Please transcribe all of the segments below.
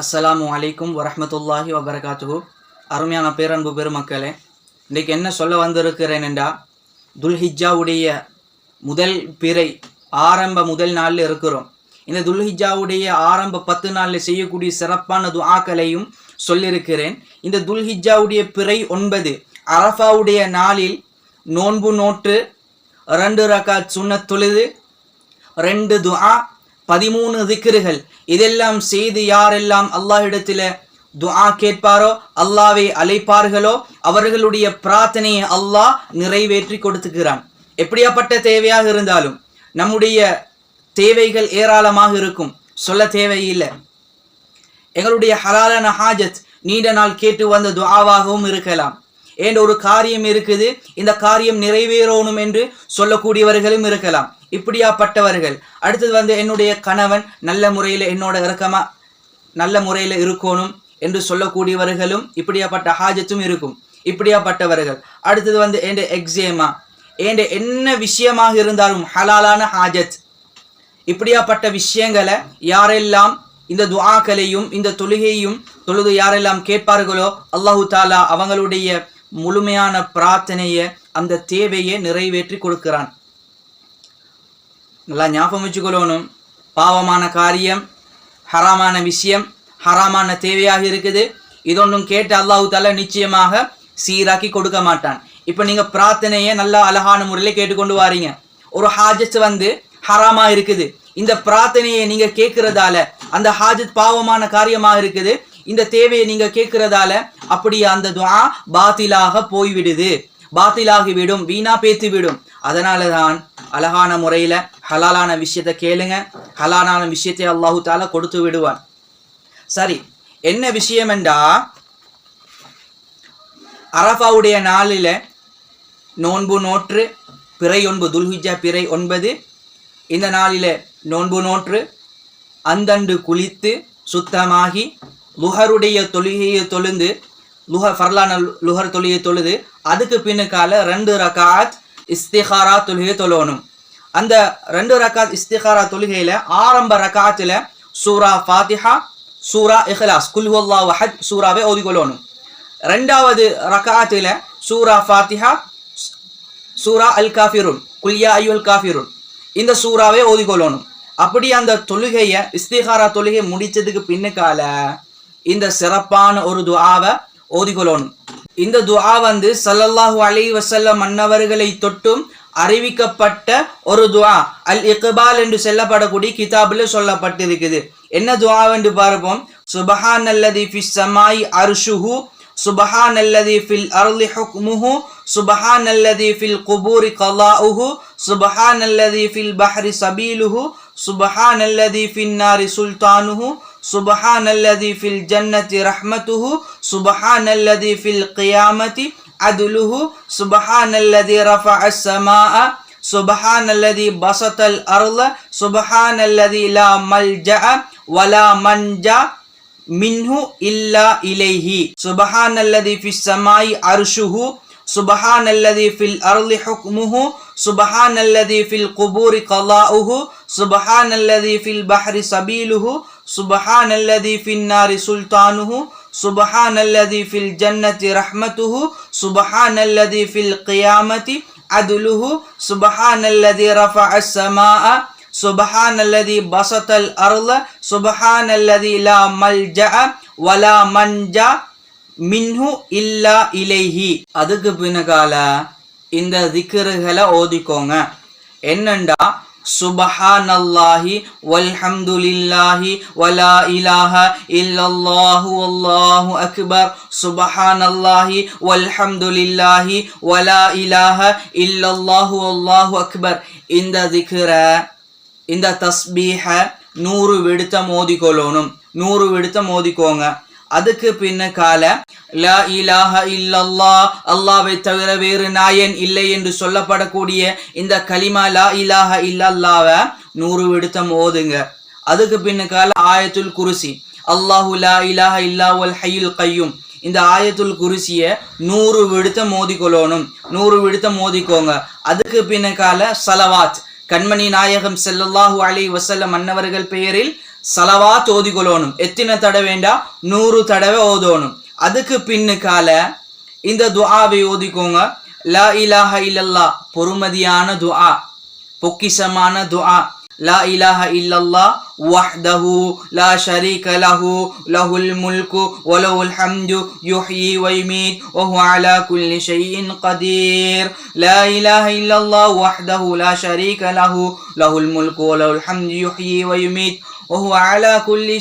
அஸ்ஸலாமு அலைக்கும் வரமத்துல்லாஹி வபரகாத்துஹு. அருமையான பேரன்பு பெருமக்களே இன்றைக்கு என்ன சொல்ல வந்திருக்கிறேன் என்றால் துல்ஹிஜாவுடைய முதல் பிறை ஆரம்ப முதல் நாளில் இருக்கிறோம். இந்த துல்ஹிஜாவுடைய ஆரம்ப பத்து நாளில் செய்யக்கூடிய சிறப்பான துஆக்களையும் சொல்லியிருக்கிறேன். இந்த துல்ஹிஜாவுடைய பிறை ஒன்பது அரஃபாவுடைய நாளில் நோன்பு நோட்டு ரெண்டு ரகாத் சுண்ண தொழுது ரெண்டு துஆ பதிமூணு திக்கிறுகள் இதெல்லாம் செய்து யாரெல்லாம் அல்லாஹிடத்தில் துஆ கேட்பாரோ அல்லாவை அழைப்பார்களோ அவர்களுடைய பிரார்த்தனையை அல்லாஹ் நிறைவேற்றி கொடுத்துக்கிறான் எப்படியாப்பட்ட தேவையாக இருந்தாலும் நம்முடைய தேவைகள் ஏராளமாக இருக்கும் சொல்ல தேவையில்லை எங்களுடைய ஹலாலான ஹாஜத் நீண்ட நாள் கேட்டு வந்த துஆவாகவும் இருக்கலாம் ஏன் ஒரு காரியம் இருக்குது இந்த காரியம் நிறைவேறணும் என்று சொல்லக்கூடியவர்களும் இருக்கலாம் இப்படியாப்பட்டவர்கள். அடுத்தது வந்து என்னுடைய கணவன் நல்ல முறையில் என்னோட இறக்கமாக நல்ல முறையில் இருக்கணும் என்று சொல்லக்கூடியவர்களும் இப்படியாப்பட்ட ஹாஜத்தும் இருக்கும். இப்படியாப்பட்டவர்கள். அடுத்தது வந்து என் எக்ஸேமா. என் என்ன விஷயமாக இருந்தாலும் ஹலாலான ஹாஜத். இப்படியாப்பட்ட விஷயங்களை யாரெல்லாம் இந்த துவாக்களையும் இந்த தொழுகையும் தொழுது யாரெல்லாம் கேட்பார்களோ அல்லாஹு தாலா அவங்களுடைய முழுமையான பிரார்த்தனையை அந்த தேவையை நிறைவேற்றி கொடுக்கிறான். நல்லா ஞாபகம் வச்சுக்கொள்ளணும். பாவமான காரியம் ஹராமான விஷயம் ஹராமான தேவையாக இருக்குது. இதொன்றும் கேட்டு அல்லாஹு தாலா நிச்சயமாக சீராக்கி கொடுக்க மாட்டான். இப்போ நீங்கள் பிரார்த்தனையை நல்லா அழகான முறையில் கேட்டுக்கொண்டு வாரீங்க. ஒரு ஹாஜத் வந்து ஹராமாக இருக்குது. இந்த பிரார்த்தனையை நீங்கள் கேட்குறதால அந்த ஹாஜத் பாவமான காரியமாக இருக்குது. இந்த தேவையை நீங்கள் கேட்குறதால அப்படி அந்த துவா பாத்திலாக போய்விடுது. பாத்திலாகிவிடும் வீணா பேத்து விடும் அதனால தான் அழகான முறையில் ஹலாலான விஷயத்தை கேளுங்க. ஹலாலான விஷயத்தை அல்லாஹு தாலா கொடுத்து விடுவான். சரி என்ன விஷயம் என்றா அரஃபாவுடைய நாளில் நோன்பு நோற்று பிறை ஒன்பது துல்ஹிஜா பிறை ஒன்பது இந்த நாளில் நோன்பு நோற்று அந்தண்டு குளித்து சுத்தமாகி லுஹருடைய தொழுகையை தொழுந்து லுஹ ஃபர்லான லுஹர் தொழுகையை தொழுது அதுக்கு பின்னுக்கால ரெண்டு ரகாத் இஸ்திகாரா தொழுகையை தொழணும் அந்த ரெண்டு ரகாத் இஸ்திகாரா தொழுகையில் ஆரம்ப ரகாத்தில் சூரா ஃபாத்திஹா சூரா இஹ்லாஸ். குல்ஹுல்லா வஹத் சூராவை ஓதிக்கொள்ளணும். ரெண்டாவது ரகாத்தில் சூரா ஃபாத்திஹா சூரா அல் காஃபிருன் குல்யா ஐயுல் காஃபிருன். இந்த சூறாவை ஓதிக்கொள்ளணும். அப்படி அந்த தொழுகையை இஸ்திகாரா தொழுகை முடிச்சதுக்கு பின்னுக்கால இந்த சிறப்பான ஒரு துவாவை ஓதிக்கொள்ளணும். இந்த துஆ வந்து சல்லல்லாஹு அலி வசல்லம் மன்னவர்களை தொட்டும் அறிவிக்கப்பட்ட ஒரு துஆ. அல் இக்பால் என்று செல்லப்படக்கூடிய கிதாபில் சொல்லப்பட்டிருக்குது. என்ன துஆ என்று பார்ப்போம். சுபஹானல்லதி ஃபிஸ் சமாய் அர்ஷுஹு சுபஹான் அல்லதி ஃபில் அர்லி ஹுக்முஹு சுபஹான் அல்லதி ஃபில் குபூரி கலாஉஹு சுபஹானல்லதி ஃபில் பஹ்ரி சபீலுஹு சுபஹான் அல்லதி ஃபின் நாரி சுல்தானுஹு سبحان الذي في الجنة رحمته سبحان الذي في القيامة عدله سبحان الذي رفع السماء سبحان الذي بسط الأرض سبحان الذي لا ملجأ ولا منجأ منه إلا إليه. سبحان الذي في السماء عرشه سبحان الذي في الأرض حكمه سبحان الذي في القبور قضاؤه سبحان الذي في البحر سبيله سبحان الذي في النار سلطانه سبحان الذي في الجنة رحمته سبحان الذي في القيامة عدله سبحان الذي رفع السماء سبحان الذي بسط الأرض سبحان الذي لا ملجأ ولا منجا மின்ஹு இல்லா இலைஹி அதுக்கு பின்னகால இந்த திக்ருகளை ஓதிக்கோங்க என்னண்டா சுபஹானல்லாஹி வல்ஹம்துலில்லாஹி வலா இலாஹ இல்லல்லாஹு வல்லாஹு அக்பர். சுபஹானல்லாஹி வல்ஹம்துலில்லாஹி வலா இலாஹ இல்லல்லாஹு வல்லாஹு அக்பர். இந்த திக்ர இந்த தஸ்பீஹ நூறு விடுத்தம் ஓதிக்கொள்ளணும் நூறு விடுத்தம் ஓதிக்கோங்க அதுக்கு பின்னக்கால லா இலாஹ இல்லல்லா அல்லாவை தவிர வேறு நாயன் இல்லை என்று சொல்லப்படக்கூடிய இந்த கலிமா லா இலாஹ இல்லல்லாவ நூறு விடுத்தம் ஓதுங்க. அதுக்கு பின்ன கால ஆயத்துல் குருசி அல்லாஹு லா இலாஹ இல்லாவல் ஹையுல் கையும். இந்த ஆயத்துல் குருசிய நூறு விடுத்தம் மோதிக்கொள்ளணும் நூறு விடுத்தம் மோதிக்கோங்க அதுக்கு பின்ன கால சலவாத். கண்மணி நாயகம் செல்லல்லாஹு அலி வசல்லம் மன்னவர்கள் பெயரில் சலவாத் ஓதிக்கொள்ளணும் எத்தனை தடவை தடவைண்டா நூறு தடவை ஓதணும் அதுக்கு பின்னுக்கால இந்த துஆவை ஓதிக்கோங்க. லா இலாஹ இல்லல்லா பொறுமதியான துஆ பொக்கிஷமான துஆ. லா இலாஹ இல்லல்லா வஹ்தஹு லா ஷரீக லஹு லஹுல் முல்கு வலஹுல் ஹம்து யுஹ்யி வ வஹு அலா குல்லி ஷைஇன் கதீர் லா இலாஹ இல்லல்லா வஹ்தஹு லா ஷரீக லஹு லஹுல் முல்கு வலஹுல் ஹம்து யுஹ்யி வ யுமீத் வ ஹுவ அலா குல்லி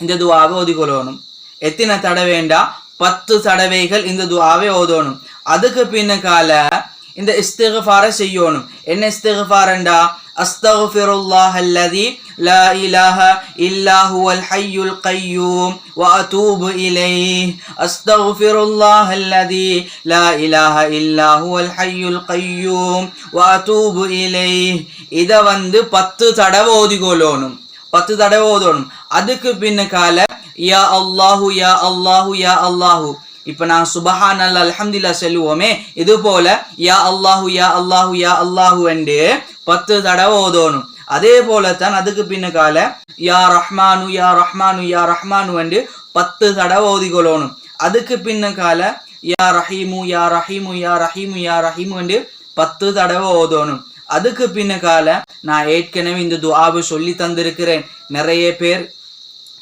இந்த துவாவை ஒதுக்கொள்ளணும் எத்தனை தடவைண்டா பத்து தடவைகள் இந்த துவாவை ஓதணும் அதுக்கு பின்னக்கால இந்த இஸ்திகஃபார செய்யணும் என்ன இஸ்திகஃபாரண்டா அஸ்தகுஃபிருல்லாஹ் அல்லதி لا إله إلا هو الحي القيوم وأتوب إليه أستغفر الله الذي لا إله إلا هو الحي القيوم وأتوب إليه இதை வந்து பத்து தடவை ஓதிக்கொள்ளணும் பத்து தடவை ஓதணும் அதுக்கு பின்னுக்கால யா அல்லாஹு யா அல்லாஹு யா அல்லாஹு இப்ப நான் சுபஹான் அல்ல அல்ஹம்துலில்லாஹ் சொல்லுவோமே இது போல யா அல்லாஹு யா அல்லாஹு யா அல்லாஹு என்று பத்து தடவை ஓதணும். அதே போலத்தான் அதுக்கு பின்னுக்கால யா ரஹ்மானு யா ரஹ்மானு யா ரஹ்மானு வந்து பத்து தடவை ஓதிக்கொள்ளணும். அதுக்கு பின்னுக்கால யா ரஹீமு யா ரஹீமு யா ரஹீமு யா ரஹீமு வந்து பத்து தடவை ஓதணும். அதுக்கு பின்னுக்கால நான் ஏற்கனவே இந்த துவாவை சொல்லி தந்திருக்கிறேன். நிறைய பேர்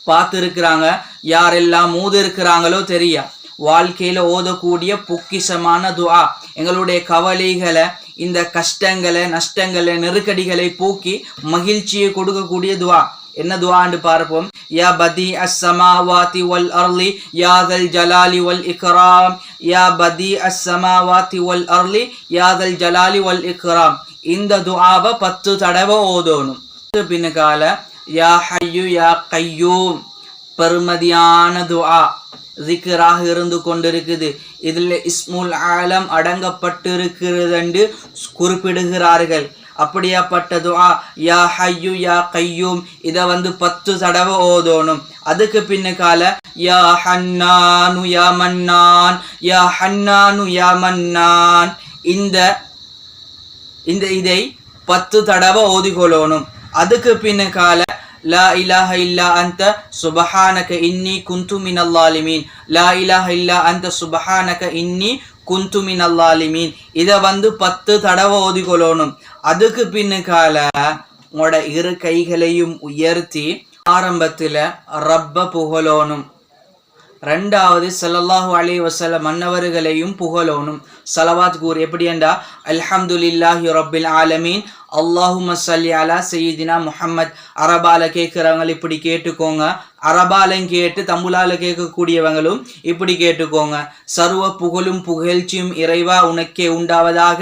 பார்த்துருக்குறாங்க. யாரெல்லாம் மூது இருக்கிறாங்களோ தெரியா? வாழ்க்கையில ஓதக்கூடிய பொக்கிஷமான துவா எங்களுடைய கவலைகளை இந்த கஷ்டங்களை நஷ்டங்களை நெருக்கடிகளை போக்கி மகிழ்ச்சியை கொடுக்கக்கூடிய துஆ என்ன துஆன்னு பார்ப்போம். யா பதி அஸ்ஸமாவாதி வல் அர்லி யாதல் ஜலாலி வல் இக்ராம். யா பதி அஸ்ஸமாவாதி வல் அர்லி யாதல் ஜலாலி வல் இக்ராம். இந்த துஆவை பத்து தடவை ஓதணும். பின்னுக்கால யா ஹையு யா கையூம். பெருமதியான துஆ ஜிக்ராக இருந்து கொண்டிருக்குது. இதில் இஸ்முல் ஆலம் அடங்கப்பட்டிருக்கிறது என்று குறிப்பிடுகிறார்கள். அப்படியாப்பட்ட துவா யா ஹையு யா கையூம் இதை வந்து பத்து தடவை ஓதோணும். அதுக்கு பின்னுக்கால யா ஹன்னானு யா மன்னான் யா ஹன்னானு யா மன்னான். இந்த இந்த இதை பத்து தடவை ஓதிக்கொள்ளணும். அதுக்கு பின்ன கால லா இலாஹ இல்லா அந்த சுபஹானக இன்னி குந்து மினல்லாலிமீன் லா இலாஹ இல்லா அந்த சுபஹானக இன்னி குந்து மினல்லாலிமீன் இதை வந்து பத்து தடவை ஓதிக்கொள்ளணும் அதுக்கு பின்னுக்கால உங்களோட இரு கைகளையும் உயர்த்தி ஆரம்பத்தில் ரப்ப புகழோனும் ரெண்டாவது செல்லல்லாஹு அலி வசல மன்னவர்களையும் புகழோனும் சலவாத் கூர் எப்படியண்டா? அல்ஹம்துலில்லாஹி ரபில் ஆலமீன். அல்லாஹும்ம ஸல்லி அலா சையீதினா முஹம்மத். அரபால கேட்குறவங்க இப்படி கேட்டுக்கோங்க. அரபாலையும் கேட்டு தம்புலால கேட்கக்கூடியவங்களும் இப்படி கேட்டுக்கோங்க. சர்வ புகழும் புகழ்ச்சியும் இறைவா உனக்கே உண்டாவதாக.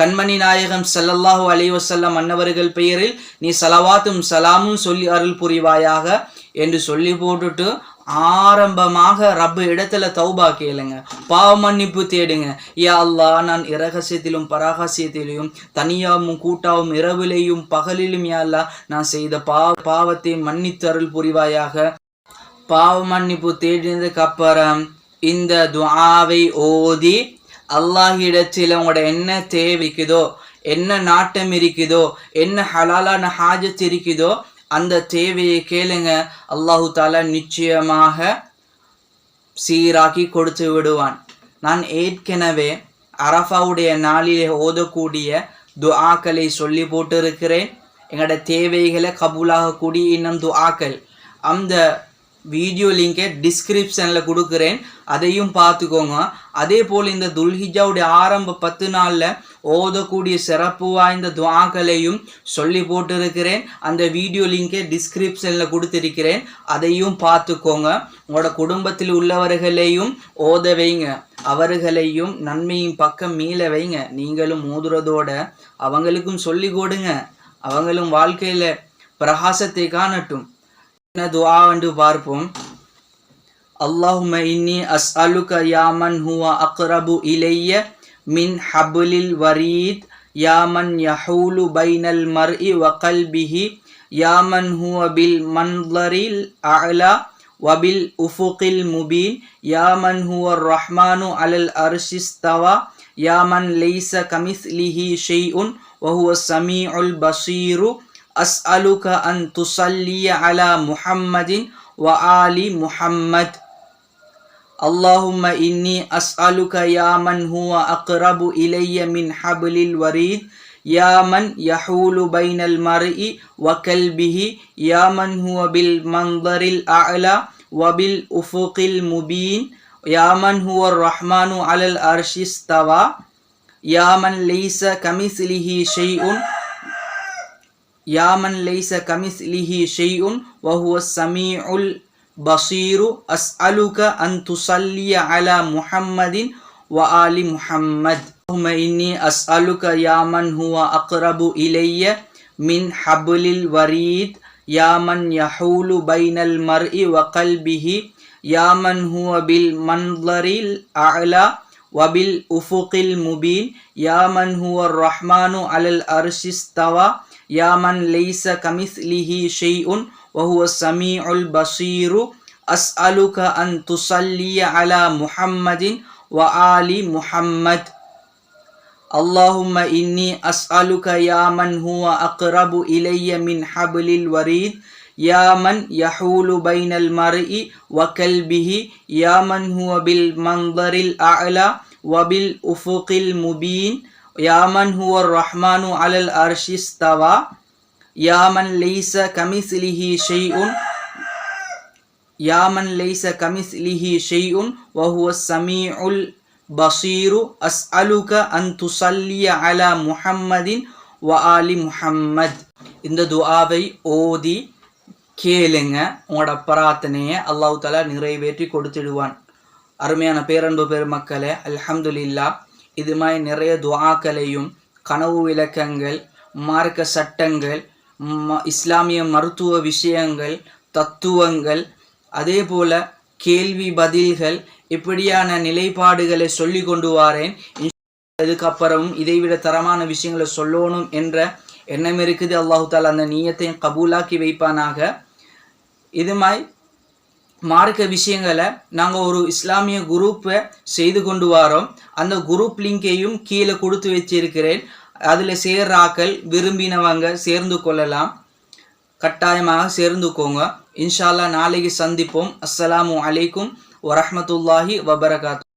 கண்மணி நாயகம் சல்லல்லாஹு அலைவசல்லம் மன்னவர்கள் பெயரில் நீ சலவாத்தும் சலாமும் சொல்லி அருள் புரிவாயாக என்று சொல்லி போட்டுட்டு ஆரம்பமாக ரப்பு இடத்துல தௌபா கேளுங்க. பாவ மன்னிப்பு தேடுங்க. யா அல்லாஹ் நான் இரகசியத்திலும் பராகசியத்திலையும் தனியாவும் கூட்டாவும் இரவிலையும் பகலிலும் யா அல்லாஹ் நான் செய்த பாவ பாவத்தை மன்னித்து அருள் புரிவாயாக. பாவ மன்னிப்பு தேடினதுக்கு அப்புறம் இந்த துஆவை ஓதி அல்லாஹிடத்தில் உங்களோட என்ன தேவைக்குதோ என்ன நாட்டம் இருக்குதோ என்ன ஹலாலான ஹாஜத் இருக்குதோ அந்த தேவையை கேளுங்க. அல்லாஹு தாலா நிச்சயமாக சீராக்கி கொடுத்து விடுவான். நான் ஏற்கனவே அரஃபாவுடைய நாளிலே ஓதக்கூடிய துஆக்களை சொல்லி போட்டிருக்கிறேன். எங்களோட தேவைகளை கபூலாகக்கூடிய இன்னும் துஆக்கள். அந்த வீடியோ லிங்கை டிஸ்கிரிப்ஷனில் கொடுக்குறேன். அதையும் பார்த்துக்கோங்க. அதே போல் இந்த துல்ஹிஜாவுடைய ஆரம்ப பத்து நாளில் ஓதக்கூடிய சிறப்பு வாய்ந்த துவாக்களையும் சொல்லி போட்டிருக்கிறேன். அந்த வீடியோ லிங்கை டிஸ்கிரிப்ஷனில் கொடுத்துருக்கிறேன். அதையும் பார்த்துக்கோங்க. உங்களோட குடும்பத்தில் உள்ளவர்களையும் ஓத வைங்க. அவர்களையும் நன்மையின் பக்கம் மீள வைங்க. நீங்களும் ஓதுறதோட அவங்களுக்கும் சொல்லி கொடுங்க. அவங்களும் வாழ்க்கையில் பிரகாசத்தை காணட்டும். என்ன துஆ என்று பார்ப்போம் اللهم إني أسألك يا من هو أقرب إلي من حبل الوريد يا من يحول بين المرء وقلبه يا من هو بالمنظر الأعلى وبالأفق المبين يا من هو الرحمن على الأرش استوى يا من ليس كمثله شيء وهو السميع البصير أسألك أن تصلي على محمد وآل محمد. اللهم إني أسألك يا من هو أقرب إلي من حبل الوريد يا من يحول بين المرء وكلبه يا من هو بالمنظر الأعلى وبالأفق المبين يا من هو الرحمن على الأرش استوى يا من ليس كمثله شيء يا من ليس كمثله شيء وهو السميع البصير. أسألك أن تصلي على محمد وآل محمد. اللهم إني أسألك يا من هو أقرب إلي من حبل الوريد. يا من يحول بين المرء وقلبه. يا من هو بالمنظر الأعلى وبالأفق المبين. يا من هو الرحمن على الأرش استوى. يا من ليس كمثله شيء وهو السميع البصير أسألك أن تصلي على محمد وآل محمد. اللهم إني أسألك يا من هو أقرب إلي من حبل الوريد يا من يحول بين المرء وكلبه يا من هو بالمنظر الأعلى وبالأفق المبين. யாமன் ஹுவர் ரஹ்மானு அலல் அர்ஷிஸ்தவா யாமன் லெய்ச கமிஸ்லிஹி ஷெய்உன் யாமன் லெய்ச கமிஸ்லிஹி ஷெய்உன் வஹுவ சமீ உல் பசீரு அஸ் அலுக அன் துசல்லிய அலா முஹம்மதின் வ ஆலி முஹம்மத் இந்த துஆவை ஓதி கேளுங்க. உங்களோட பிரார்த்தனையை அல்லாஹு தாலா நிறைவேற்றி கொடுத்துடுவான். அருமையான பேரன்பு பெருமக்களே அல்ஹம்துலில்லா இது மாதிரி நிறைய துஆக்களையும் கனவு விளக்கங்கள் மார்க்க சட்டங்கள் ம- இஸ்லாமிய மருத்துவ விஷயங்கள் தத்துவங்கள் அதே போல கேள்வி பதில்கள் இப்படியான நிலைப்பாடுகளை சொல்லி கொண்டு வாரேன். இதுக்கப்புறம் இதைவிட தரமான விஷயங்களை சொல்லணும் என்ற எண்ணம் இருக்குது. அல்லாஹு தாலா அந்த நீயத்தையும் கபூலாக்கி வைப்பானாக. இது மாதிரி மார்க்க விஷயங்களை நாங்கள் ஒரு இஸ்லாமிய குரூப்பை செய்து கொண்டு வரோம். அந்த குரூப் லிங்கையும் கீழே கொடுத்து வச்சிருக்கிறேன். அதில் சேர்றாக்கள் விரும்பினவங்க சேர்ந்து கொள்ளலாம். கட்டாயமாக சேர்ந்துக்கோங்க. இன்ஷால்லா நாளைக்கு சந்திப்போம். அஸ்ஸலாமு அலைக்கும் வரமத்துல்லாஹி வபரகாத்து